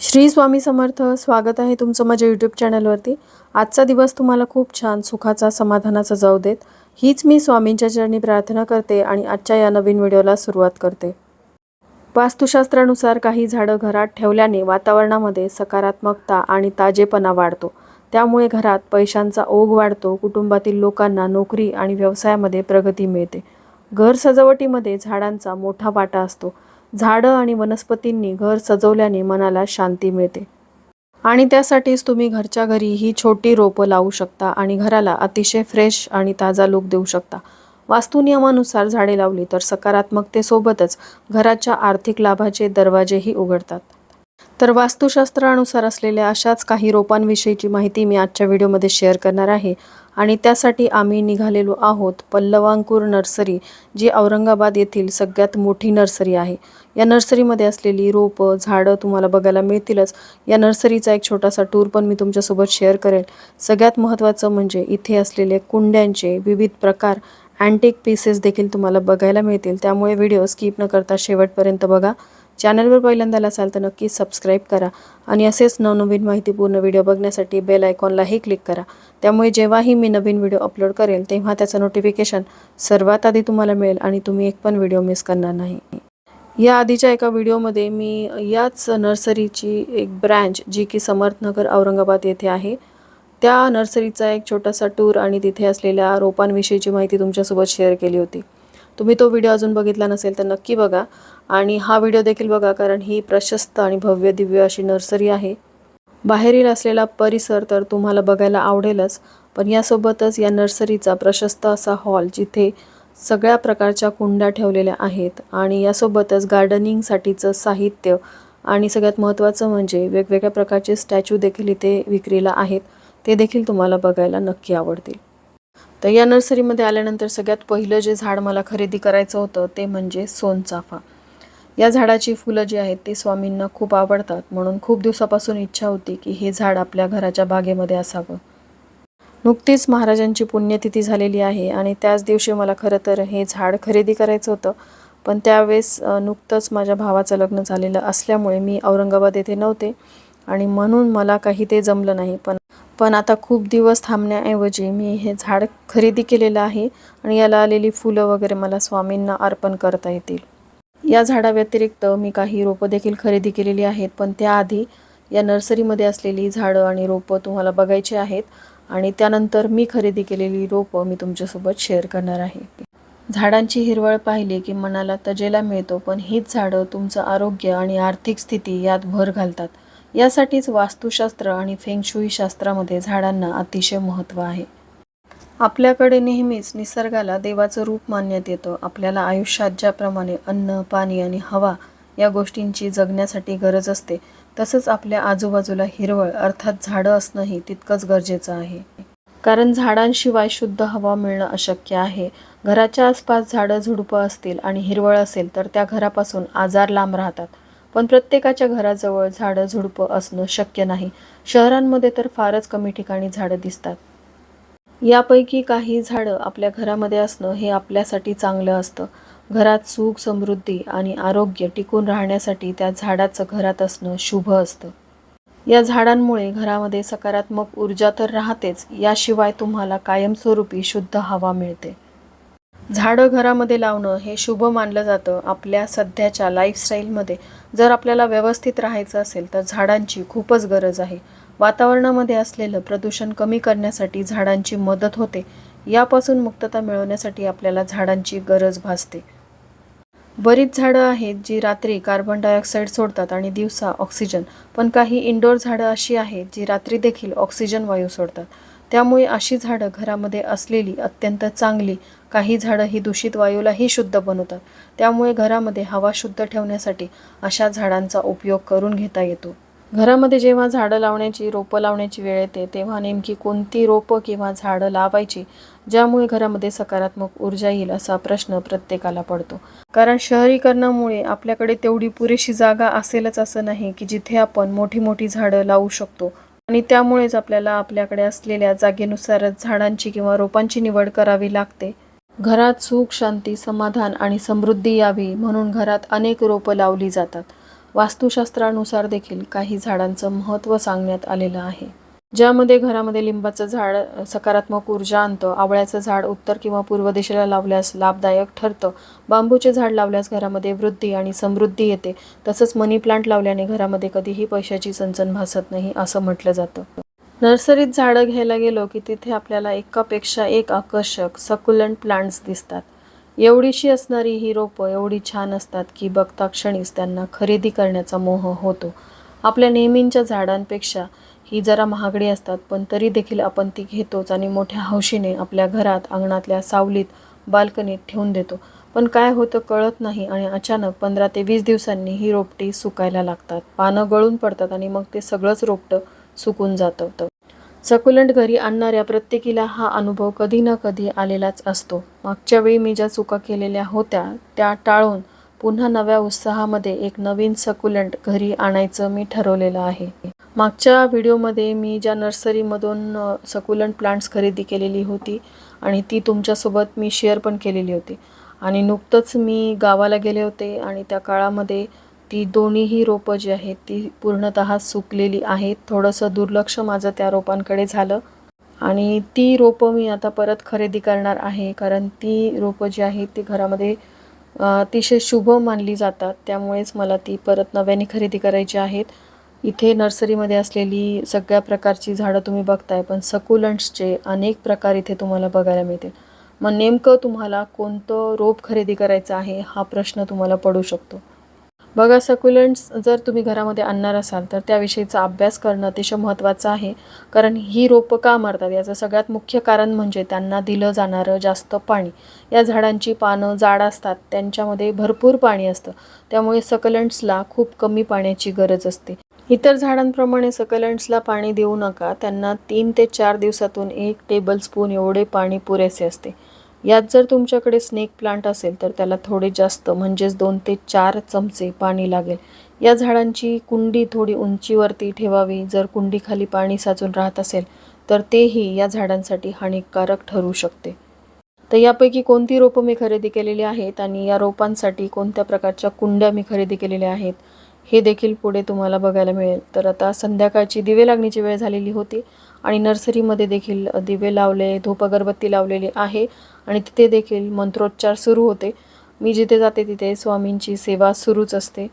श्री स्वामी समर्थ स्वागत आहे तुमचं माझ्या यूट्यूब चॅनलवरती आजचा दिवस तुम्हाला खूप छान सुखाचा समाधानाचा जाऊ देत. हीच मी स्वामींच्या चरणी प्रार्थना करते आणि आजच्या या नवीन व्हिडिओला सुरुवात करते. वास्तुशास्त्रानुसार काही झाडं घरात ठेवल्याने वातावरणामध्ये सकारात्मकता आणि ताजेपणा वाढतो. त्यामुळे घरात पैशांचा ओघ वाढतो कुटुंबातील लोकांना नोकरी आणि व्यवसायामध्ये प्रगती मिळते. घर सजावटीमध्ये झाडांचा मोठा वाटा असतो. झाडं आणि वनस्पतींनी घर सजवल्याने मनाला शांती मिळते. आणि त्यासाठीच तुम्ही घरच्या घरी ही छोटी रोपं लावू शकता आणि घराला अतिशय फ्रेश आणि ताजा लुक देऊ शकता. वास्तुनियमानुसार झाडे लावली तर सकारात्मकतेसोबतच घराच्या आर्थिक लाभाचे दरवाजेही उघडतात. तर वास्तुशास्त्रानुसार असलेल्या अशाच काही रोपांविषयीची माहिती मी आजच्या व्हिडिओमध्ये शेअर करणार आहे. आणि त्यासाठी आम्ही निघालेलो आहोत पल्लवांकूर नर्सरी जी औरंगाबाद येथील सगळ्यात मोठी नर्सरी आहे. या नर्सरीमध्ये असलेली रोपं झाडं तुम्हाला बघायला मिळतीलच. या नर्सरीचा एक छोटासा टूर पण मी तुमच्यासोबत शेअर करेल. सगळ्यात महत्त्वाचं म्हणजे इथे असलेले कुंड्यांचे विविध प्रकार अँटिक पीसेस देखील तुम्हाला बघायला मिळतील. त्यामुळे व्हिडिओ स्किप न करता शेवटपर्यंत बघा. चॅनलवर पहिल्यांदा असाल तर नक्की सबस्क्राईब करा आणि असेच नवनवीन माहितीपूर्ण व्हिडिओ बघण्यासाठी बेल आयकॉनलाही क्लिक करा. त्यामुळे जेव्हाही मी नवीन व्हिडिओ अपलोड करेल तेव्हा त्याचं नोटिफिकेशन सर्वात आधी तुम्हाला मिळेल आणि तुम्ही एक पण व्हिडिओ मिस करणार नाही. या आधीच्या एका व्हिडिओमध्ये मी याच नर्सरीची एक ब्रँच जी की समर्थनगर औरंगाबाद येथे आहे त्या नर्सरीचा एक छोटासा टूर आणि तिथे असलेल्या रोपांविषयीची माहिती तुमच्यासोबत शेअर केली होती. तुम्ही तो व्हिडिओ अजून बघितला नसेल तर नक्की बघा. आणि हा व्हिडिओ देखील बघा कारण ही प्रशस्त आणि भव्य दिव्य अशी नर्सरी आहे. बाहेरील असलेला परिसर तर तुम्हाला बघायला आवडेलच पण यासोबतच या नर्सरीचा प्रशस्त असा हॉल जिथे सगळ्या प्रकारच्या कुंड्या ठेवलेल्या आहेत आणि यासोबतच गार्डनिंगसाठीचं साहित्य आणि सगळ्यात महत्त्वाचं म्हणजे वेगवेगळ्या प्रकारचे स्टॅच्यू देखील इथे विक्रीला आहेत ते देखील तुम्हाला बघायला नक्की आवडतील. तर या नर्सरीमध्ये आल्यानंतर सगळ्यात पहिलं जे झाड मला खरेदी करायचं होतं ते म्हणजे सोनचाफा. या झाडाची फुलं जी आहेत ती स्वामींना खूप आवडतात. म्हणून खूप दिवसापासून इच्छा होती की हे झाड आपल्या घराच्या बागेमध्ये असावं. नुकतीच महाराजांची पुण्यतिथी झालेली आहे आणि त्याच दिवशी मला खरं तर हे झाड खरेदी करायचं होतं. पण त्यावेळेस नुकतंच माझ्या भावाचं लग्न झालेलं असल्यामुळे मी औरंगाबाद येथे नव्हते आणि म्हणून मला काही ते जमलं नाही. पण पण आता खूप दिवस थांबण्याऐवजी मी हे झाड खरेदी केलेलं आहे आणि याला आलेली फुलं वगैरे मला स्वामींना अर्पण करता येतील. या झाडाव्यतिरिक्त मी काही रोपं देखील खरेदी केलेली आहेत पण त्याआधी या नर्सरीमध्ये असलेली झाडं आणि रोपं तुम्हाला बघायची आहेत आणि त्यानंतर मी खरेदी केलेली रोपं मी तुमच्यासोबत शेअर करणार आहे. झाडांची हिरवळ पाहिली की मनाला तजेला मिळतो पण हीच झाडं तुमचं आरोग्य आणि आर्थिक स्थिती यात भर घालतात. यासाठीच वास्तुशास्त्र आणि फेंगशुई शास्त्रामध्ये झाडांना अतिशय महत्त्व आहे. आपल्याकडे नेहमीच निसर्गाला देवाचं रूप मानण्यात येतं. आपल्याला आयुष्यात ज्याप्रमाणे अन्न पाणी आणि हवा या गोष्टींची जगण्यासाठी गरज असते तसंच आपल्या आजूबाजूला हिरवळ अर्थात झाडं असणंही तितकंच गरजेचं आहे. कारण झाडांशिवाय शुद्ध हवा मिळणं अशक्य आहे. घराच्या आसपास झाडं झुडपं असतील आणि हिरवळ असेल तर त्या घरापासून आजार लांब राहतात. पण प्रत्येकाच्या घराजवळ झाडं झुडपं असणं शक्य नाही. शहरांमध्ये तर फारच कमी ठिकाणी झाडं दिसतात. यापैकी काही झाडं आपल्या घरामध्ये असणं हे आपल्यासाठी चांगलं असतं. घरात सुख समृद्धी आणि आरोग्य टिकून राहण्यासाठी त्या झाडाचं घरात असणं शुभ असतं. या झाडांमुळे घरामध्ये सकारात्मक ऊर्जा तर राहतेच याशिवाय तुम्हाला कायमस्वरूपी शुद्ध हवा मिळते. झाडं घरामध्ये लावणं हे शुभ मानलं जातं आपल्या सध्याच्या लाईफस्टाईलमध्ये जर आपल्याला व्यवस्थित राहायचं असेल तर झाडांची खूपच गरज आहे. वातावरणामध्ये असलेलं प्रदूषण कमी करण्यासाठी झाडांची मदत होते. यापासून मुक्तता मिळवण्यासाठी आपल्याला झाडांची गरज भासते. बरीच झाडं आहेत जी रात्री कार्बन डायऑक्साईड सोडतात आणि दिवसा ऑक्सिजन पण काही इंडोर झाडं अशी आहेत जी रात्री देखील ऑक्सिजन वायू सोडतात. त्यामुळे अशी झाडं घरामध्ये असलेली अत्यंत चांगली काही झाडं ही दूषित वायूलाही शुद्ध बनवतात. त्यामुळे घरामध्ये हवा शुद्ध ठेवण्यासाठी अशा झाडांचा उपयोग करून घेता येतो. घरामध्ये जेव्हा झाडं लावण्याची रोपं लावण्याची वेळ येते तेव्हा नेमकी कोणती रोपं किंवा झाडं लावायची ज्यामुळे घरामध्ये सकारात्मक ऊर्जा येईल असा प्रश्न प्रत्येकाला पडतो. कारण शहरीकरणामुळे आपल्याकडे तेवढी पुरेशी जागा असेलच असं नाही की जिथे आपण मोठी मोठी झाडं लावू शकतो. आणि त्यामुळेच आपल्याला आपल्याकडे असलेल्या जागेनुसारच झाडांची किंवा रोपांची निवड करावी लागते. घरात सुख शांती समाधान आणि समृद्धी यावी म्हणून घरात अनेक रोपं लावली जातात. वास्तुशास्त्रानुसार देखील काही झाडांचं महत्त्व सांगण्यात आलेलं आहे. ज्यामध्ये घरामध्ये लिंबाचं झाड सकारात्मक ऊर्जा आणतं आवळ्याचं झाड उत्तर किंवा पूर्व दिशेला लावल्यास लाभदायक ठरतं बांबूचे झाड लावल्यास घरामध्ये वृद्धी आणि समृद्धी येते तसंच मनी प्लांट लावल्याने घरामध्ये कधीही पैशाची चणचण भासत नाही असं म्हटलं जातं. नर्सरीत झाडं घ्यायला गेलो की तिथे आपल्याला एकापेक्षा एक आकर्षक सकुलंट प्लांट्स दिसतात. एवढीशी असणारी ही रोपं एवढी छान असतात की बघता क्षणीच त्यांना खरेदी करण्याचा मोह होतो. आपल्या नेहमींच्या झाडांपेक्षा ही जरा महागडी असतात पण तरी देखील आपण ती घेतोच आणि मोठ्या हौशीने आपल्या घरात अंगणातल्या सावलीत बाल्कनीत ठेवून देतो. पण काय होतं कळत नाही आणि अचानक पंधरा ते वीस दिवसांनी ही रोपटी सुकायला लागतात. पानं गळून पडतात आणि मग ते सगळंच रोपटं सुकून जातं. सकुलंट घरी आणणाऱ्या प्रत्येकीला हा अनुभव कधी ना कधी आलेलाच असतो. मागच्या वेळी मी ज्या चुका केलेल्या होत्या त्या टाळून पुन्हा नव्या उत्साहामध्ये एक नवीन सकुलंट घरी आणायचं मी ठरवलेलं आहे. मागच्या व्हिडिओमध्ये मी ज्या नर्सरीमधून सकुलंट प्लांट्स खरेदी केलेली होती आणि ती तुमच्यासोबत मी शेअर पण केलेली होती. आणि नुकतंच मी गावाला गेले होते आणि त्या काळामध्ये ती दोन्हीही रोपं जी आहेत ती पूर्णतः सुकलेली आहेत. थोडंसं दुर्लक्ष माझं त्या रोपांकडे झालं. आणि ती रोपं मी आता परत खरेदी करणार आहे कारण ती रोपं जी आहेत ती घरामध्ये अतिशय शुभ मानली जातात. त्यामुळेच मला ती परत नव्याने खरेदी करायची आहेत. इथे नर्सरीमध्ये असलेली सगळ्या प्रकारची झाडं तुम्ही बघताय पण सकुलंट्सचे अनेक प्रकार इथे तुम्हाला बघायला मिळतील. मग नेमकं तुम्हाला कोणतं रोप खरेदी करायचं आहे हा प्रश्न तुम्हाला पडू शकतो. बघा सकुलंट्स जर तुम्ही घरामध्ये आणणार असाल तर त्याविषयीचा अभ्यास करणं अतिशय महत्त्वाचं आहे. कारण ही रोपं का मारतात? याचं सगळ्यात मुख्य कारण म्हणजे त्यांना दिलं जाणारं जास्त पाणी. या झाडांची पानं जाड असतात त्यांच्यामध्ये भरपूर पाणी असतं. त्यामुळे सकलंट्सला खूप कमी पाण्याची गरज असते. इतर झाडांप्रमाणे सकलंट्सला पाणी देऊ नका. त्यांना तीन ते चार दिवसातून एक टेबलस्पून एवढे पाणी पुरेसे असते. यात जर तुमच्याकडे स्नेक प्लांट असेल तर त्याला थोडे जास्त म्हणजेच दोन ते चार चमचे पाणी लागेल. या झाडांची कुंडी थोडी उंचीवरती ठेवावी. जर कुंडीखाली पाणी साचून राहत असेल तर तेही या झाडांसाठी हानिकारक ठरू शकते. तर यापैकी कोणती रोपं मी खरेदी केलेली आहेत आणि या रोपांसाठी कोणत्या प्रकारच्या कुंड्या मी खरेदी केलेल्या आहेत हे देखील पुढे तुम्हाला बघायला मिळेल. तर आता संध्याकाळची दिवे लागण्याची वेळ झालेली होती. आणि नर्सरीमध्ये देखील दिवे लावले धूप अगरबत्ती लावलेली आहे आणि तिथे देखील मंत्रोच्चार सुरू होते. मी जिथे जाते तिथे स्वामींची सेवा सुरूच असते.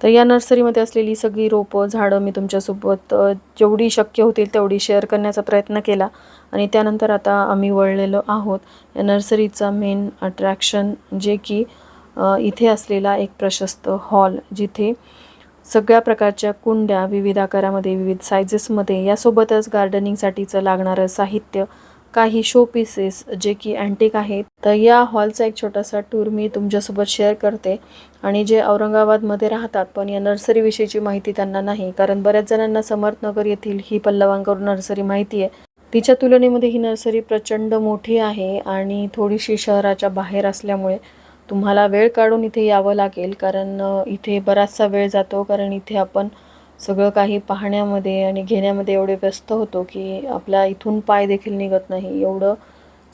तर या नर्सरीमध्ये असलेली सगळी रोपं झाडं मी तुमच्यासोबत जेवढी शक्य होतील तेवढी शेअर करण्याचा प्रयत्न केला आणि त्यानंतर आता आम्ही वळलेलो आहोत. या नर्सरीचा मेन अट्रॅक्शन जे की इथे असलेला एक प्रशस्त हॉल जिथे सगळ्या प्रकारच्या कुंड्या विविध आकारामध्ये विविध सायझेसमध्ये यासोबतच गार्डनिंगसाठीचं लागणारं साहित्य काही शो पीसेस जे की अँटिक आहेत. तर या हॉलचा एक छोटासा टूर मी तुमच्यासोबत शेअर करते. आणि जे औरंगाबादमध्ये राहतात पण या नर्सरीविषयीची माहिती त्यांना नाही कारण बऱ्याच जणांना समर्थनगर येथील ही पल्लवांकर नर्सरी माहिती आहे. तिच्या तुलनेमध्ये ही नर्सरी प्रचंड मोठी आहे आणि थोडीशी शहराच्या बाहेर असल्यामुळे तुम्हाला वेळ काढून इथे यावं लागेल कारण इथे बराचसा वेळ जातो कारण इथे आपण सगळं काही पाहण्यामध्ये आणि घेण्यामध्ये एवढे व्यस्त होतो की आपल्या इथून पाय देखील निघत नाही. एवढं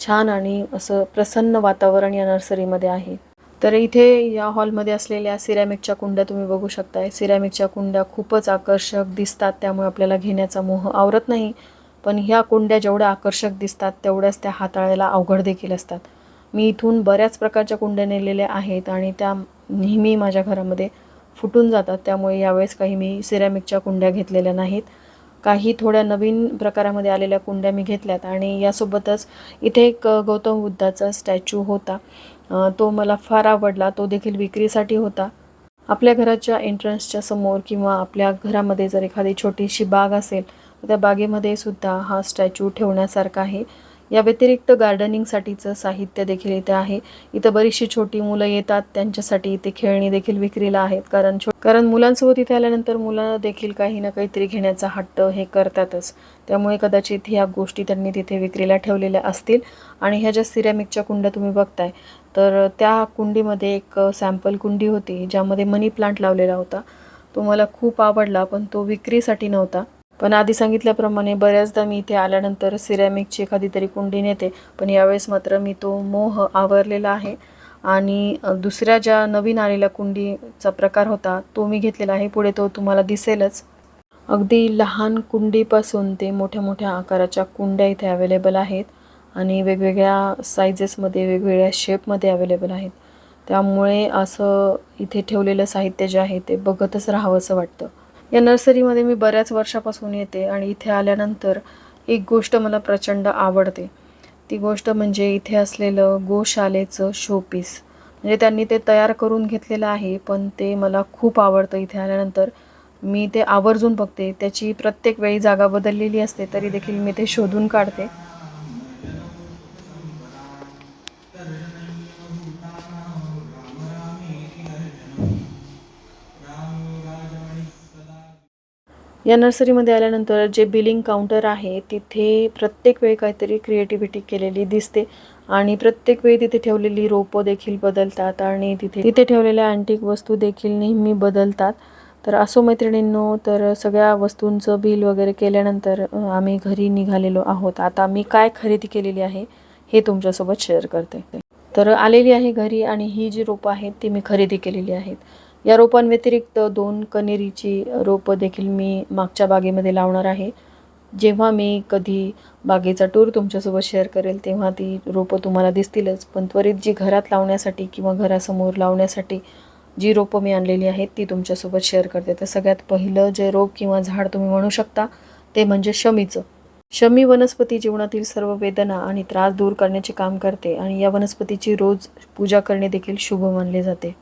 छान आणि असं प्रसन्न वातावरण या नर्सरीमध्ये आहे. तर इथे या हॉलमध्ये असलेल्या सिरॅमिकच्या कुंड्या तुम्ही बघू शकताय. सिरॅमिकच्या कुंड्या खूपच आकर्षक दिसतात त्यामुळे आपल्याला घेण्याचा मोह आवरत नाही. पण ह्या कुंड्या जेवढ्या आकर्षक दिसतात तेवढ्याच त्या हाताळायला अवघड देखील असतात. मी इथून बऱ्याच प्रकारच्या कुंड्या नेलेल्या आहेत आणि त्या नेहमी माझ्या घरामध्ये फुटून जातात. त्यामुळे यावेळेस काही मी सिरॅमिकच्या कुंड्या घेतलेल्या नाहीत. काही थोड्या नवीन प्रकारामध्ये आलेल्या कुंड्या मी घेतल्यात आणि यासोबतच इथे एक गौतम बुद्धाचा स्टॅच्यू होता. तो मला फार आवडला. तो देखील विक्रीसाठी होता. आपल्या घराच्या एंट्रन्सच्या समोर किंवा आपल्या घरामध्ये जर एखादी छोटीशी बाग असेल तर त्या बागेमध्ये सुद्धा हा स्टॅच्यू ठेवण्यासारखा आहे. या व्यतिरिक्त गार्डनिंगसाठीचं साहित्य देखील इथे आहे. इथं बरीचशी छोटी मुलं येतात. त्यांच्यासाठी इथे खेळणी देखील विक्रीला आहेत. कारण छो कारण मुलांसोबत इथे आल्यानंतर मुलं देखील काही ना काहीतरी घेण्याचा हट्ट हे करतातच. त्यामुळे कदाचित ह्या गोष्टी त्यांनी तिथे विक्रीला ठेवलेल्या असतील. आणि ह्या ज्या सिरॅमिकच्या कुंड्या तुम्ही बघताय तर त्या कुंडीमध्ये एक सॅम्पल कुंडी होती ज्यामध्ये मनी प्लांट लावलेला होता. तो मला खूप आवडला पण तो विक्रीसाठी नव्हता. पण आधी सांगितल्याप्रमाणे बऱ्याचदा मी इथे आल्यानंतर सिरॅमिकची एखादी तरी कुंडी नेते पण यावेळेस मात्र मी तो मोह आवरलेला आहे. आणि दुसऱ्या ज्या नवीन आलेल्या कुंडीचा प्रकार होता तो मी घेतलेला आहे. पुढे तो तुम्हाला दिसेलच. अगदी लहान कुंडीपासून ते मोठ्या मोठ्या आकाराच्या कुंड्या इथे अवेलेबल आहेत. आणि वेगवेगळ्या सायझेसमध्ये वेगवेगळ्या शेपमध्ये अवेलेबल आहेत. त्यामुळे असं इथे ठेवलेलं साहित्य जे आहे ते बघतच राहावंसं वाटतं. या नर्सरीमध्ये मी बऱ्याच वर्षापासून येते आणि इथे आल्यानंतर एक गोष्ट मला प्रचंड आवडते. ती गोष्ट म्हणजे इथे असलेलं गोशालेचं शोपीस म्हणजे त्यांनी ते तयार करून घेतलेलं आहे पण ते मला खूप आवडतं इथे आल्यानंतर. मी ते आवर्जून बघते. त्याची प्रत्येक वेळी जागा बदललेली असते तरी देखील मी ते शोधून काढते. या नर्सरीमध्ये आल्यानंतर जे बिलिंग काउंटर आहे तिथे प्रत्येक वेळी काहीतरी क्रिएटिव्हिटी केलेली दिसते आणि प्रत्येक वेळी तिथे ठेवलेली रोपं देखील बदलतात आणि तिथे तिथे ठेवलेल्या अँटिक वस्तू देखील नेहमी बदलतात. तर असो मैत्रिणींनो तर सगळ्या वस्तूंचं बिल वगैरे केल्यानंतर आम्ही घरी निघालेलो आहोत. आता मी काय खरेदी केलेली आहे हे तुमच्यासोबत शेअर करते. तर आलेली आहे घरी आणि ही जी रोपं आहेत ती मी खरेदी केलेली आहेत. या रोपांव्यतिरिक्त दोन कनेरीची रोपं देखील मी मागच्या बागेमध्ये लावणार आहे. जेव्हा मी कधी बागेचा टूर तुमच्यासोबत शेअर करेल तेव्हा ती रोपं तुम्हाला दिसतीलच. पण त्वरित जी घरात लावण्यासाठी किंवा घरासमोर लावण्यासाठी जी रोपं मी आणलेली आहेत ती तुमच्यासोबत शेअर करते. तर सगळ्यात पहिलं जे रोप किंवा झाड तुम्ही म्हणू शकता ते म्हणजे शमीचं. शमी वनस्पती जीवनातील सर्व वेदना आणि त्रास दूर करण्याचे काम करते आणि या वनस्पतीची रोज पूजा करणे देखील शुभ मानले जाते.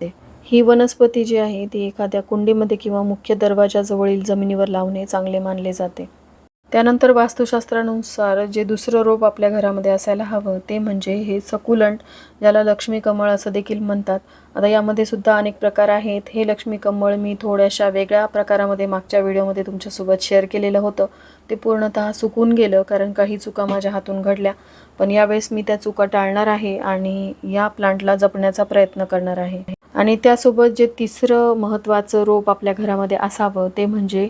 ही वनस्पती जी आहे ती एखाद्या कुंडीमध्ये किंवा मुख्य दरवाजाजवळील जमिनीवर लावणे चांगले मानले जाते. त्यानंतर वास्तुशास्त्रानुसार जे दुसरं रोप आपल्या घरामध्ये असायला हवं ते म्हणजे हे सकुलंट ज्याला लक्ष्मी कमळ असं देखील म्हणतात. आता यामध्ये सुद्धा अनेक प्रकार आहेत. हे लक्ष्मी कमळ मी थोड्याशा वेगळ्या प्रकारामध्ये मागच्या व्हिडिओमध्ये तुमच्यासोबत शेअर केलेलं होतं. ते पूर्णतः सुकून गेलं कारण काही चुका माझ्या हातून घडल्या. पण यावेळेस मी त्या चुका टाळणार आहे आणि या प्लांटला जपण्याचा प्रयत्न करणार आहे. आणि त्यासोबत जे तिसरं महत्त्वाचं रोप आपल्या घरामध्ये असावं ते म्हणजे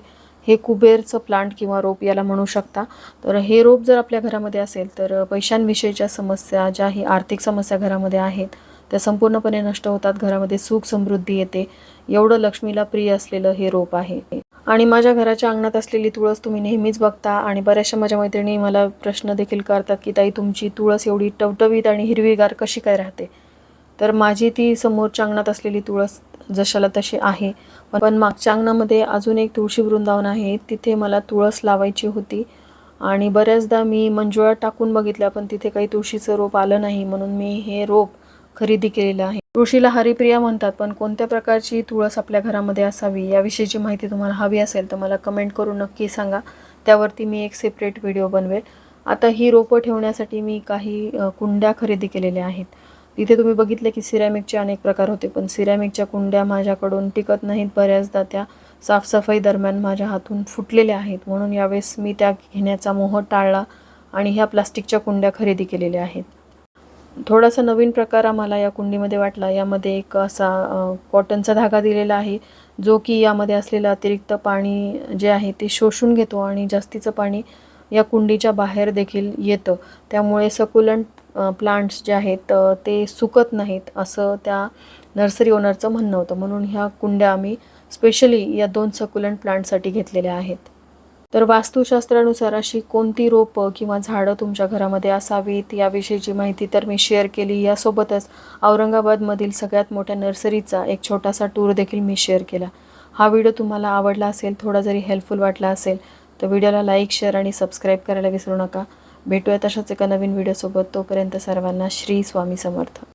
हे कुबेरचं प्लांट किंवा रोप याला म्हणू शकता. तर हे रोप जर आपल्या घरामध्ये असेल तर पैशांविषयीच्या समस्या ज्या ही आर्थिक समस्या घरामध्ये आहेत त्या संपूर्णपणे नष्ट होतात घरामध्ये सुख समृद्धी येते. एवढं लक्ष्मीला प्रिय असलेलं हे रोप आहे. आणि माझ्या घराच्या अंगणात असलेली तुळस तुम्ही नेहमीच बघता आणि बऱ्याचशा माझ्या मैत्रिणी मला प्रश्न देखील करतात की ताई तुमची तुळस एवढी टवटवीत आणि हिरवीगार कशी काय राहते? तर माझी ती समोरच्या अंगणात असलेली तुळस जशाला तशी आहे. पण मागच्या अंगणामध्ये अजून एक तुळशी वृंदावन आहे. तिथे मला तुळस लावायची होती. आणि बऱ्याचदा मी मंजुळा टाकून बघितल्या पण तिथे काही तुळशीचं रोप आलं नाही म्हणून मी हे रोप खरेदी केलेलं आहे. तुळशीला हरिप्रिया म्हणतात पण कोणत्या प्रकारची तुळस आपल्या घरामध्ये असावी याविषयीची माहिती तुम्हाला हवी असेल तर मला कमेंट करून नक्की सांगा. त्यावरती मी एक सेपरेट व्हिडिओ बनवेल. आता ही रोपं ठेवण्यासाठी मी काही कुंड्या खरेदी केलेल्या आहेत. तिथे तुम्ही बघितले की सिरॅमिकचे अनेक प्रकार होते पण सिरॅमिकच्या कुंड्या माझ्याकडून टिकत नाहीत. बऱ्याचदा त्या साफसफाई दरम्यान माझ्या हातून फुटलेल्या आहेत. म्हणून यावेळेस मी त्या घेण्याचा मोह टाळला आणि ह्या प्लास्टिकच्या कुंड्या खरेदी केलेल्या आहेत. थोडासा नवीन प्रकार आम्हाला या कुंडीमध्ये वाटला. यामध्ये एक असा कॉटनचा धागा दिलेला आहे जो की यामध्ये असलेलं अतिरिक्त पाणी जे आहे ते शोषून घेतो आणि जास्तीचं पाणी या कुंडीच्या बाहेर देखील येतं. त्यामुळे सकुलंट प्लांट्स जे आहेत ते सुकत नाहीत असं त्या नर्सरी ओनरचं म्हणणं होतं. म्हणून ह्या कुंड्या आम्ही स्पेशली या दोन सकुलंट प्लांटसाठी घेतलेल्या आहेत. तर वास्तुशास्त्रानुसार अशी कोणती रोपं किंवा झाडं तुमच्या घरामध्ये असावीत याविषयीची माहिती तर मी शेअर केली. यासोबतच औरंगाबादमधील सगळ्यात मोठ्या नर्सरीचा एक छोटासा टूर देखील मी शेअर केला. हा व्हिडिओ तुम्हाला आवडला असेल थोडा जरी हेल्पफुल वाटला असेल तर व्हिडिओला लाईक शेअर आणि सबस्क्राईब करायला विसरू नका. भेटूया अशाच एका नवीन व्हिडिओसोबत तोपर्यंत सर्वांना श्री स्वामी समर्थ.